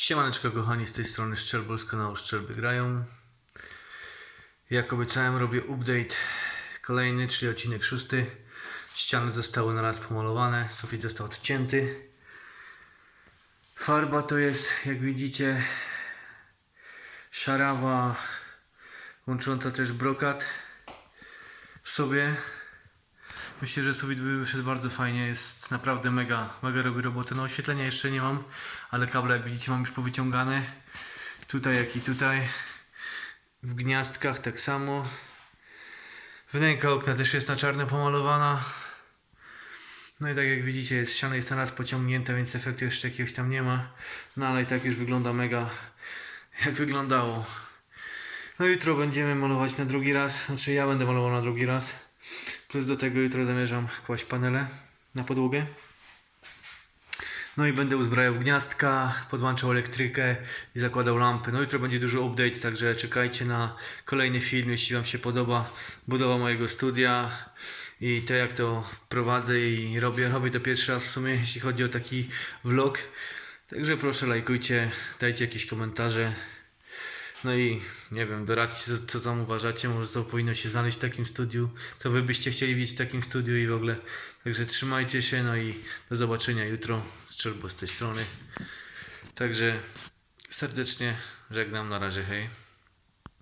Siemaneczko kochani, z tej strony Szczerbol z kanału Szczerby Grają. Jak obiecałem robię update kolejny, czyli odcinek szósty. Ściany zostały na raz pomalowane, sufit został odcięty. Farba to jest, jak widzicie, szarawa, łącząca też brokat w sobie. Myślę, że sufit wyszedł bardzo fajnie, jest naprawdę mega, mega robi robotę. No oświetlenia jeszcze nie mam, ale kable jak widzicie mam już powyciągane. Tutaj jak i tutaj. W gniazdkach tak samo. Wnęka okna też jest na czarno pomalowana. No i tak jak widzicie, jest, ściana jest na raz pociągnięta, więc efektu jeszcze jakiegoś tam nie ma. No ale i tak już wygląda mega jak wyglądało. No jutro będziemy malować na drugi raz, znaczy ja będę malował na drugi raz. Plus do tego jutro zamierzam kłaść panele na podłogę. No i będę uzbrajał gniazdka, podłączał elektrykę i zakładał lampy. No jutro będzie dużo update, także czekajcie na kolejny film, jeśli Wam się podoba budowa mojego studia i to jak to prowadzę i robię. Robię to pierwszy raz w sumie, jeśli chodzi o taki vlog. Także proszę lajkujcie, dajcie jakieś komentarze. No i nie wiem, doradźcie co, co tam uważacie, może co powinno się znaleźć w takim studiu, co wy byście chcieli widzieć w takim studiu i w ogóle. Także trzymajcie się, no i do zobaczenia jutro z Czerbo z tej strony. Także serdecznie żegnam, na razie, hej.